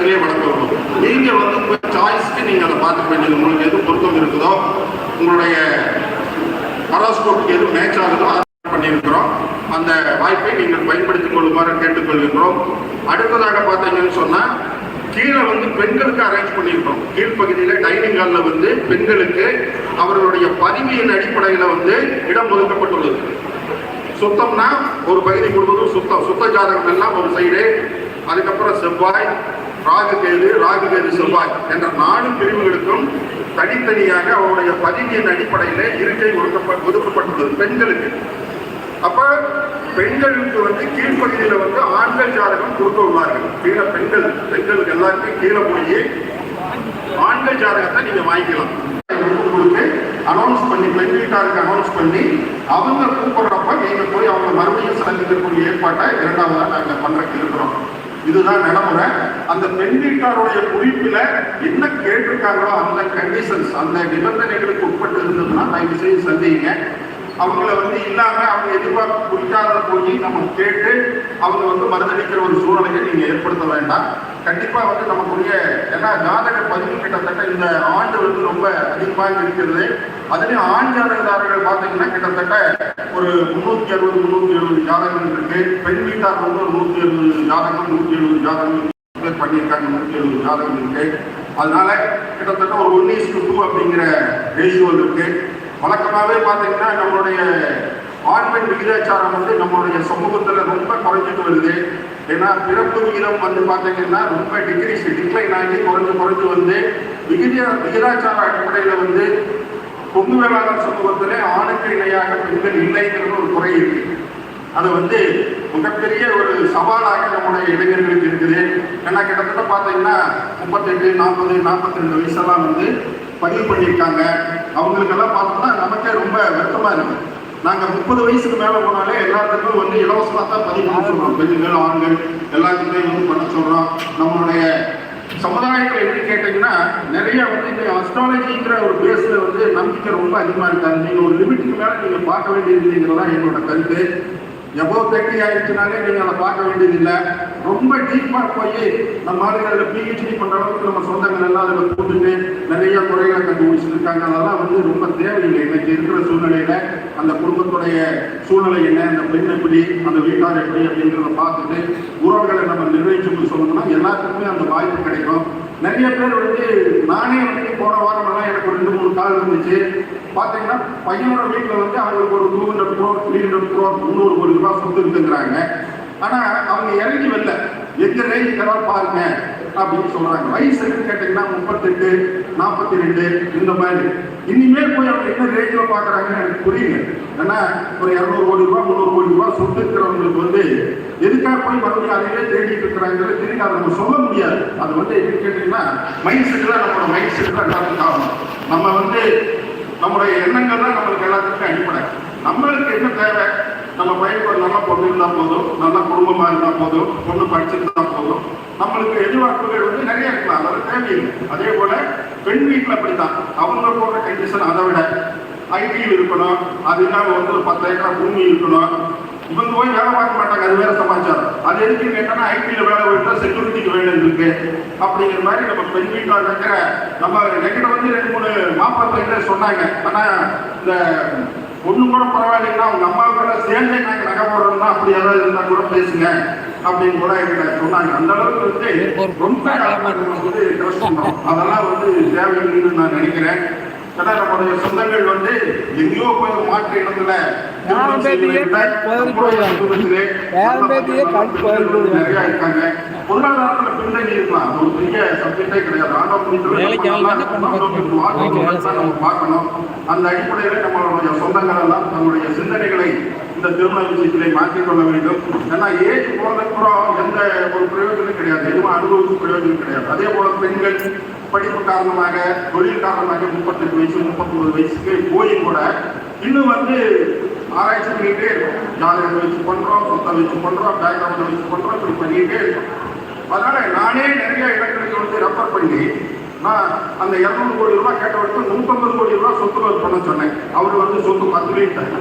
இடத்திலேயே வளர்க்கணும் நீங்க வந்து சாய்ஸ்க்கு நீங்க அதை பார்த்துக்க வேண்டியது உங்களுக்கு எது பொருத்தம் இருக்குதோ உங்களுடைய பராஸ்கோப்புக்கு எது மேட்ச் ஆகுதோ அதை பண்ணியிருக்கிறோம். அந்த வாய்ப்பை நீங்கள் பயன்படுத்திக் கொள்ளுமாறு கேட்டுக்கொள்கின்றோம். அடுத்ததாக பார்த்தீங்கன்னு சொன்னா கீழே வந்து பெண்களுக்கு அரேஞ்ச் பண்ணியிருக்கோம் கீழ்ப்பகுதியில் டைனிங் ஹாலில் வந்து பெண்களுக்கு அவர்களுடைய பதிவியின் அடிப்படையில் வந்து இடம் ஒதுக்கப்பட்டுள்ளது. சுத்தம்னா ஒரு பகுதி முழுவதும் சுத்தம். சுத்த ஜாதகம் எல்லாம் ஒரு சைடு அதுக்கப்புறம் செவ்வாய் ராகு கேது ராகு கேது செவ்வாய் என்ற நாலு பிரிவுகளுக்கும் தனித்தனியாக அவருடைய பதிவியின் அடிப்படையில் இருக்கை ஒதுக்கப்ப ஒதுக்கப்பட்டுள்ளது பெண்களுக்கு. அப்ப பெண்களுக்கு வந்து கீழ்ப்பகுதியில வந்து ஆண்கள் ஜாதகம் கொடுக்க உள்ளார்கள் கீழே பெண்கள் பெண்களுக்கு எல்லாருக்கும் கீழே போய் ஆண்கள் ஜாதகத்தை நீங்க வாங்கிக்கலாம். உங்களுக்கு அனௌன்ஸ் பண்ணி பெண்களுக்காருக்கு வீட்டாருக்கு அனௌன்ஸ் பண்ணி அவங்க கூப்பிடுறப்ப நீங்க போய் அவங்க மறுபடியும் சந்திக்கக்கூடிய ஏற்பாட்டை இரண்டாவதாக நாங்கள் பண்றதுக்கு இருக்கிறோம். இதுதான் நடைமுறை. அந்த பெண் வீட்டாருடைய குறிப்பில் என்ன கேட்டிருக்காங்களோ அந்த கண்டிஷன்ஸ் அந்த நிபந்தனைகளுக்கு உட்பட்டு இருந்ததுன்னா தயவு செய்து சந்திங்க அவங்கள வந்து இல்லாம அவங்க எதிர்பார்ப்பு குறிக்காத போய் நம்ம கேட்டு அவங்க வந்து மறுதளிக்கிற ஒரு சூழ்நிலையை நீங்க ஏற்படுத்த வேண்டாம். கண்டிப்பா வந்து நமக்குரிய ஏன்னா ஜாதக பதிவு கிட்டத்தட்ட இந்த ஆண்டு வந்து ரொம்ப அதிகமாக இருக்கிறது. அதுலயும் ஆண் ஜாதகதாரர்கள் பார்த்தீங்கன்னா கிட்டத்தட்ட ஒரு முன்னூத்தி அறுபது முன்னூத்தி எழுபது ஜாதகங்கள் இருக்கு. பெண் வீட்டார் வந்து ஒரு நூத்தி எழுபது ஜாதகம் நூத்தி எழுபது ஜாதகம் பண்ணியிருக்காங்க நூத்தி எழுபது ஜாதகம் இருக்கு. அதனால கிட்டத்தட்ட ஒரு ஒன்னு இஸ் டூ அப்படிங்கிற ரேஷியோ இருக்கு. வழக்கமாகவே பார்த்தீங்கன்னா நம்மளுடைய ஆண் பெண் விகிதாச்சாரம் வந்து நம்மளுடைய சமூகத்தில் ரொம்ப குறைஞ்சிட்டு வருது. ஏன்னா பிறப்பு விகிதம் வந்து பார்த்தீங்கன்னா ரொம்ப டிகிரீஸ் டிக்ளைன் ஆகி குறைஞ்சு குறைஞ்சு வந்து விகித விகிதாச்சார அடிப்படையில் வந்து பொங்கு வேளாளர் சமூகத்திலே ஆணுக்கு இணையாக பெண்கள் இல்லைங்கிற ஒரு குறை இருக்கு. அது வந்து மிகப்பெரிய ஒரு சவாலாக நம்முடைய இளைஞர்களுக்கு இருக்குது. ஏன்னா கிட்டத்தட்ட பார்த்தீங்கன்னா முப்பத்தெட்டு நாற்பது நாற்பத்தி ரெண்டு வயசெல்லாம் வந்து பதிவு பண்ணியிருக்காங்க. அவங்களுக்கெல்லாம் பார்த்தோம்னா நமக்கே ரொம்ப வருத்தமாக இருக்கு. நாங்கள் முப்பது வயசுக்கு மேலே போனாலே எல்லாத்துக்கும் வந்து இலவசமாக தான் பதிவு பண்ண சொல்கிறோம் பெண்கள் ஆண்கள் எல்லாத்துக்குமே வந்து பண்ண சொல்கிறோம் நம்மளுடைய சமுதாயத்தில் எப்படி கேட்டீங்கன்னா நிறைய வந்து இந்த அஸ்ட்ராலஜிங்கிற ஒரு பேஸில் வந்து நம்பிக்கை ரொம்ப அதிகமாக இருக்காது நீங்கள் ஒரு லிமிட்டுக்கு மேலே நீங்கள் பார்க்க வேண்டியதுங்கிறது தான் என்னோட கருத்து. எவ்வளோ தேர்ட்டி ஆயிடுச்சுனாலே நீங்கள் அதை பார்க்க வேண்டியதில்லை. ரொம்ப டீப்பாக போய் நம்ம அதில் பிஹெச்டி பண்ணுற அளவுக்கு நம்ம சொந்தங்கள் எல்லாம் அதில் கூட்டுட்டு நிறைய குறைகளை கண்டுபிடிச்சிருக்காங்க. அதெல்லாம் வந்து ரொம்ப தேவையில்லை. இன்னைக்கு இருக்கிற சூழ்நிலையில அந்த குடும்பத்துடைய சூழ்நிலை என்ன அந்த பெண் எப்படி அந்த வீட்டார் எப்படி அப்படிங்கிறத பார்த்துட்டு உறவுகளை நம்ம நிர்வகிச்சு சொல்லணும்னா எல்லாத்துக்குமே அந்த வாய்ப்பு கிடைக்கும். நிறைய பேர் வந்து நானே வந்து போன வாரமெல்லாம் எனக்கு ஒரு ரெண்டு மூணு கால் இருந்துச்சு. பார்த்தீங்கன்னா பையனோட வீட்டில் வந்து அவங்களுக்கு ஒரு two hundred crore three hundred crore முந்நூறு கோடி ரூபாய் சொத்து இருக்குங்கிறாங்க. ஆனால் அவங்க இறங்கி வரல. எந்த ரேஞ்ச் தரா பாருங்க அப்படின்னு சொல்றாங்க. வயசு என்னன்னு கேட்டீங்கன்னா முப்பத்தெட்டு நாற்பத்தி ரெண்டு இந்த மாதிரி. இனிமேல் போய் அவங்க என்ன ரேஞ்சில் பார்க்குறாங்கன்னு எனக்கு புரியுங்க ஏன்னா ஒரு இரநூறு கோடி ரூபா முந்நூறு கோடி ரூபா சொத்து இருக்கிறவங்களுக்கு வந்து எதுக்காக போய் மறுபடியும் அதையே தேடிட்டு இருக்கிறாங்கிறது திருப்பி அதை நம்ம சொல்ல முடியாது. அது வந்து எப்படி கேட்டீங்கன்னா மைண்ட் செட் தான் நம்மளோட மைண்ட் செட் தான் எல்லாத்துக்கும் ஆகணும் நம்ம வந்து நம்மளுடைய எண்ணங்கள் தான் நம்மளுக்கு எல்லாத்துக்கும் அடிப்படை. நம்மளுக்கு என்ன தேவை? நம்ம பையனுக்கு ஒரு நல்ல பொண்ணு இருந்தால் போதும் நல்ல குடும்பமா இருந்தால் போதும் பொண்ணு படிச்சிருந்தா போதும். நம்மளுக்கு எதிர்பார்ப்புகள் வந்து நிறைய இருக்கலாம். அதோட தேவையில்லை. அதே போல பெண் வீட்டில் அப்படித்தான். அவங்க போடுற கண்டிஷன் அதை விட ஐடியில் இருக்கணும். அது இல்லாமல் வந்து ஒரு பத்தாயிரம் பூமி இருக்கணும். இவங்க போய் வேலை பார்க்க மாட்டாங்க அது வேற சமாச்சாரம். அது எதுக்கு கேட்டா ஐடியில் வேலை விட்டா செக்யூரிட்டிக்கு வேணும் இருக்கு. அப்படிங்கிற மாதிரி நம்ம பெண் வீட்டில் இருக்கிற நம்ம எங்கிட்ட வந்து ரெண்டு மூணு மாப்பிள்ளை சொன்னாங்க. ஆனா இந்த ஒண்ணு கூட பரவாயில்லைன்னா அவங்க அம்மா கூட சேர்ந்தே நாங்கள் நகை போடுறோம்னா அப்படி யாராவது இருந்தா கூட பேசுங்க அப்படின்னு கூட எங்கிட்ட சொன்னாங்க. அந்த அளவுக்கு வந்து ரொம்ப வந்து பண்றோம் அதெல்லாம் வந்து தேவையில்லைன்னு நான் நினைக்கிறேன். ஏன்னா நம்மளுடைய சொந்தங்கள் வந்து எங்கேயோ போய் ஒரு மாற்று இடத்துல நம்முடைய பொருளாதாரத்துல பின்னணி இருக்கலாம். ஒரு பெரிய சப்ஜெக்டே கிடையாது. போறீங்க? நம்ம பார்க்கணும். அந்த அடிப்படையில் நம்மளுடைய சொந்தங்கள் எல்லாம் நம்மளுடைய சிந்தனைகளை இந்த திருமண விஷயத்திலே மாற்றிக்கொள்ள வேண்டும். ஏன்னா ஏஜ் போனதுக்கப்புறம் எந்த ஒரு பிரயோஜனம் கிடையாது. எதுவும் அனுபவிக்கும் பிரயோஜனம் கிடையாது. அதே போல பெண்கள் படிப்பு காரணமாக தொழில் காரணமாக முப்பத்தெட்டு வயசு முப்பத்தொம்பது வயசுக்கு போய் கூட இன்னும் வந்து ஆராய்ச்சி பண்ணிக்கிட்டே இருக்கும். ஜாதகத்தை வச்சு பண்றோம் சொத்தை வச்சு பண்றோம் பேக்ரவுண்டை வச்சு பண்றோம் இப்படி பண்ணிக்கிட்டே இருக்கும். அதனால நானே நிறைய இடங்களுக்கு வந்து ரெஃபர் பண்ணி நான் அந்த இரநூறு கோடி ரூபாய் கேட்டவருக்கு நூற்றம்பது கோடி ரூபாய் சொத்து பண்ண சொன்னேன். அவர் வந்து சொத்து பத்து வீட்டாங்க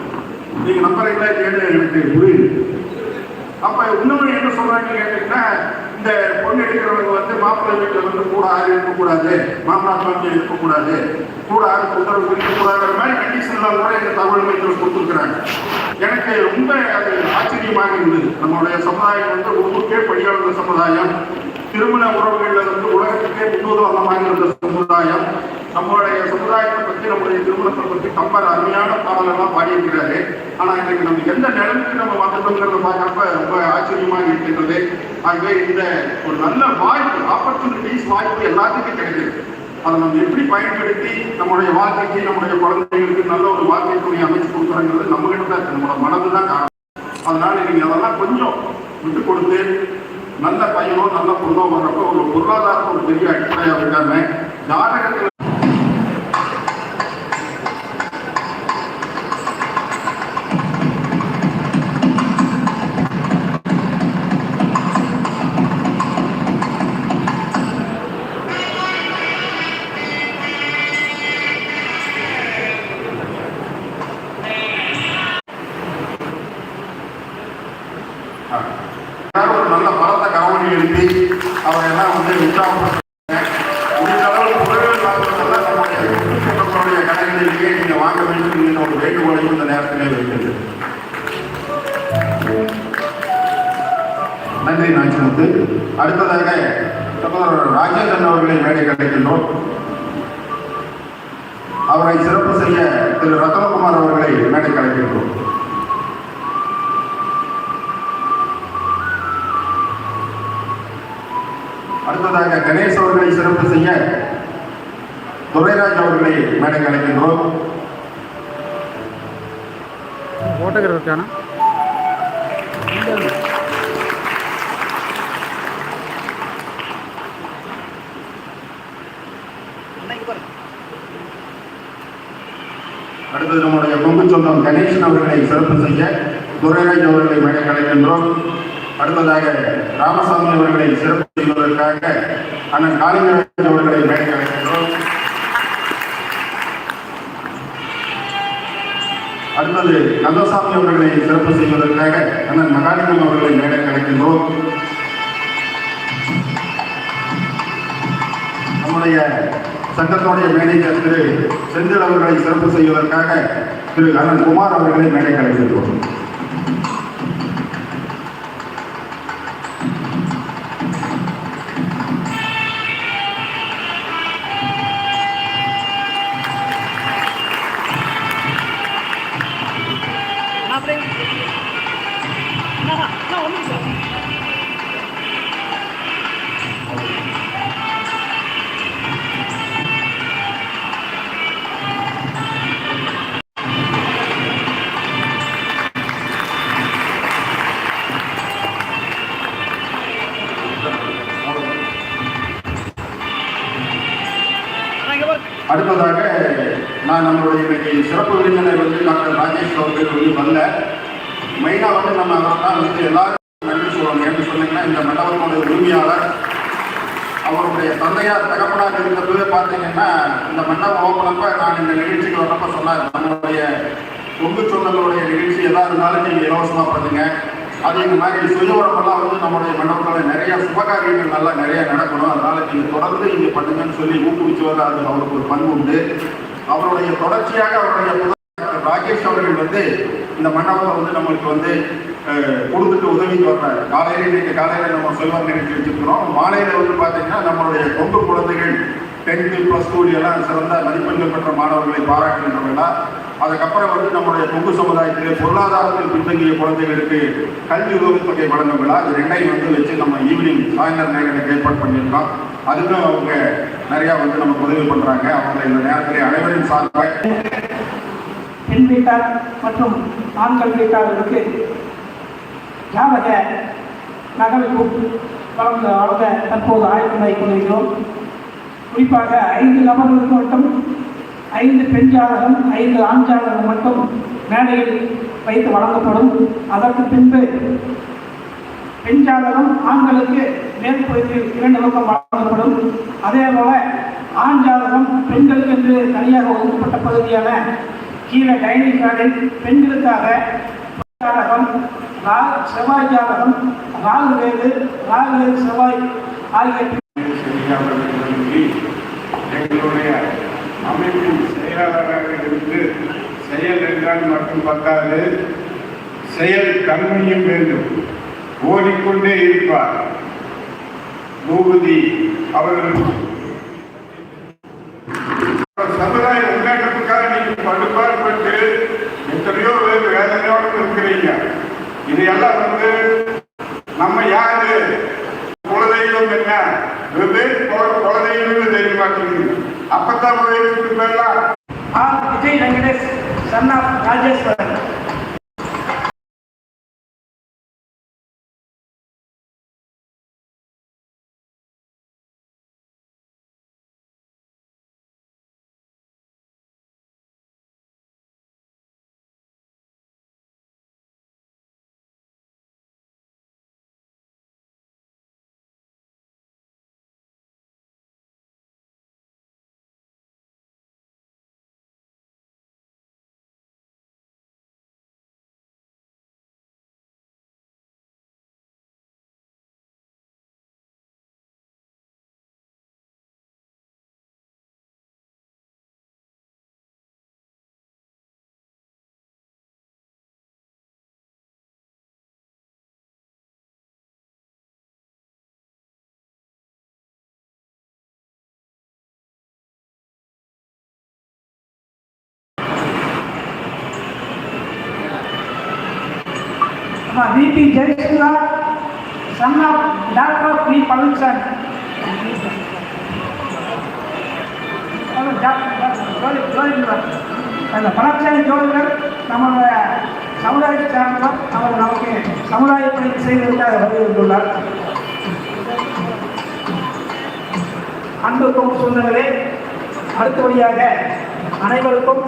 நீங்க நம்பரை இல்லையான்னு எனக்கு புரியுது அப்ப இன்னொன்று என்ன சொல்றாங்க கேட்டீங்கன்னா இந்த பொண்ணு எடுக்கிறவங்க வந்து மாப்பிள்ளை வீட்டில் வந்து கூட ஆறு இருக்கக்கூடாது மாமனார் மாமியார் இருக்கக்கூடாது. கூட ஆறு உத்தரவு இருக்கக்கூடாதுங்கிற மாதிரி கண்டிஷன்லாம் கூட இந்த தமிழ் மையத்தில் கொடுத்துருக்குறாங்க. எனக்கு ரொம்ப அது ஆச்சரியமாக இருந்தது. நம்மளுடைய சமுதாயம் வந்து ஊருக்கே படியாளர் சமுதாயம் திருமண உறவுகளில் வந்து உலகத்துக்கே முன்னுதாரணமாக இருந்த சமுதாயம். நம்மளுடைய சமுதாயத்தை பற்றி நம்மளுடைய திருமணத்தை பற்றி கம்பர் அருமையான பாடலெல்லாம் பாடியிருக்கிறாரு. ஆனால் இன்னைக்கு நம்ம எந்த நிலைமைக்கு நம்ம வந்துட்டோங்கிறத பார்க்குறப்ப ரொம்ப ஆச்சரியமாக இருக்கின்றது. ஆகவே இந்த ஒரு நல்ல வாய்ப்பு ஆப்பர்ச்சுனிட்டிஸ் வாய்ப்பு எல்லாத்துக்கும் கிடைக்குது அதை நம்ம எப்படி பயன்படுத்தி நம்மளுடைய வாழ்க்கைக்கு நம்முடைய குழந்தைகளுக்கு நல்ல ஒரு வாழ்க்கை துணை அமைச்சு கொடுக்குறோங்கிறது நம்ம கிட்ட தான் நம்மளோட மனது தான் காரணம். அதனால நீங்கள் அதெல்லாம் கொஞ்சம் விட்டு கொடுத்து நல்ல பையனோ நல்ல பொண்ணோ வர்றப்போ ஒரு பொருளாதாரம் ஒரு பெரிய அடிப்படையாக விடாம ஜாதகத்தில் நன்றி நாச்சிமுத்து அடுத்ததாக சகோதரர் ராஜேந்திரன் அவர்களை மேடை கிடைக்கின்றோம். அவரை சிறப்பு செய்ய திரு ரத்னகுமார் அவர்களை மேடை கிடைக்கின்றோம் அடுத்ததாக கணேஷ் அவர்களை சிறப்பு செய்ய துரைராஜ் அவர்களை மேடை அழைக்கின்றோம் ஓட்டுகிறதுக்கான சொந்தம் கணேசன் அவர்களை சிறப்பு செய்ய துரைராஜ் அவர்களை மேடை அடுத்ததாக ராமசாமி அவர்களை சிறப்பு செய்வதற்காக அண்ணன் காளிங்கராஜ் அவர்களை மேடை அடுத்தது கந்தசாமி அவர்களை சிறப்பு செய்வதற்காக அண்ணன் மகாலிங்கம் அவர்களை மேடை கிடைக்கின்றோம் நம்முடைய சங்கத்தோடைய மேனேஜர் திரு செந்தில் அவர்களை சிறப்பு செய்வதற்காக திரு அண்ணன் குமார் அவர்களை மேடை அழைக்கின்றோம் நம்மளுடைய சிறப்பு விருந்தினர் வந்து டாக்டர் ராஜேஷ் அவர்கள் வந்து வரல மெயினாக வந்து நம்ம அவர் தான் வந்து எல்லாரும் நன்றி சொல்லணும் என்று சொன்னீங்கன்னா இந்த மண்டபத்தினுடைய உரிமையாளர் அவருடைய தந்தையார் தகப்பனாக இருந்தபோது பார்த்தீங்கன்னா இந்த மண்டபம் ஓப்பனப்ப நான் இந்த நிகழ்ச்சிக்கு வரப்ப சொன்னார் நம்மளுடைய பொங்கு சொந்தங்களுடைய நிகழ்ச்சி எதா இருந்தாலும் நீங்கள் இலவசமாக பண்ணுங்க. அதே மாதிரி உடம்பெல்லாம் வந்து நம்மளுடைய மண்டபத்தில் நிறைய சுபகாரியங்கள் நல்லா நிறைய நடக்கணும். அதனால நீங்கள் தொடர்ந்து இங்கே பண்ணுங்கன்னு சொல்லி ஊக்குவிச்சு வர அது அவருக்கு ஒரு பண்பு உண்டு. அவருடைய தொடர்ச்சியாக அவருடைய ராகேஷ் அவர்கள் வந்து இந்த மண்டபத்தை வந்து நம்மளுக்கு வந்து கொடுத்துட்டு உதவிக்கு வர்றாரு. காலையில இன்னைக்கு காலையில நம்ம செல்வாக்கு நிகழ்ச்சி வச்சிருக்கிறோம். மாலையில வந்து பார்த்தீங்கன்னா நம்மளுடைய கொங்கு குழந்தைகள் டென்த்து ப்ளஸ் டூ எல்லாம் சிறந்த மதிப்பெண்கள் பெற்ற மாணவர்களை பாராட்டுகின்றவர்களா அதுக்கப்புறம் வந்து நம்முடைய கொங்கு சமுதாயத்திலே பொருளாதாரத்தில் பின்தங்கிய குழந்தைகளுக்கு கல்வி உதவித்தொகை வழங்கும் விழா. இது ரெண்டையும் வந்து வச்சு நம்ம ஈவினிங் சாயந்தரம் நேரத்தில் ஏற்பாடு பண்ணியிருக்கோம். அதுக்கும் அவங்க நிறையா வந்து நமக்கு உதவி பண்ணுறாங்க அவங்க இந்த நேரத்தில் அனைவரின் சார்பாக பெண் வீட்டார் மற்றும் ஆண்கள் வீட்டாளருக்கு ஜாதக நகல் புக் வழங்க வழங்க தற்போது ஆய்வு கொண்டிருக்கிறோம் குறிப்பாக ஐந்து நபர்களுக்கு மட்டும் ஐந்து பெண் ஜாதகம் ஐந்து ஆண் ஜாதகம் மட்டும் மேடையில் வைத்து வழங்கப்படும். அதற்கு பின்பு பெண் ஜாதகம் ஆண்களுக்கு மேற்பகுதியில் இரண்டு பக்கம் வழங்கப்படும். அதே போல ஆண் ஜாதகம் பெண்களுக்கு என்று தனியாக ஒதுக்கப்பட்ட பகுதியான கீழே டைனிங் கார்டில் பெண்களுக்காக ஜாதகம் ரா செவ்வாய் ஜாதகம் ராகு வேது ராகு வேது செவ்வாய் ஆகிய எங்களுடைய அமைப்பின் செயலாளராக இருந்து செயல் என்றால் மட்டும் பத்தாது. செயல் தன்மையும் வேண்டும். ஓடிக்கொண்டே இருப்பார். பூபதி அவர்கள். சமுதாய முன்னேற்றத்துக்காக நீங்க படுபாடுபட்டு எத்தனையோ பேர் வேதனையோடு இருக்கிறீங்க. இதையெல்லாம் வந்து நம்ம யாரு? குலதெய்வம் என்ன? வெவ்வேறு குலதெய்வம் தெரிய மாட்டேங்குது அப்பதான் போயிட்டு Vijay Venkatesh son of Rajeswaran. VP Jayasundha son of doctor P Palanisamy our doctor doctor Jyothi ஜோதிடர் அந்த பழனிசாமி ஜோதிடர் நம்மளுடைய சமுதாயத்தை சார்ந்தவர் அவர் நமக்கு சமுதாய பணி செய்வதற்காக வருகின்றுள்ளார் அன்புக்கும் சொந்தங்களே அடுத்தபடியாக அனைவருக்கும்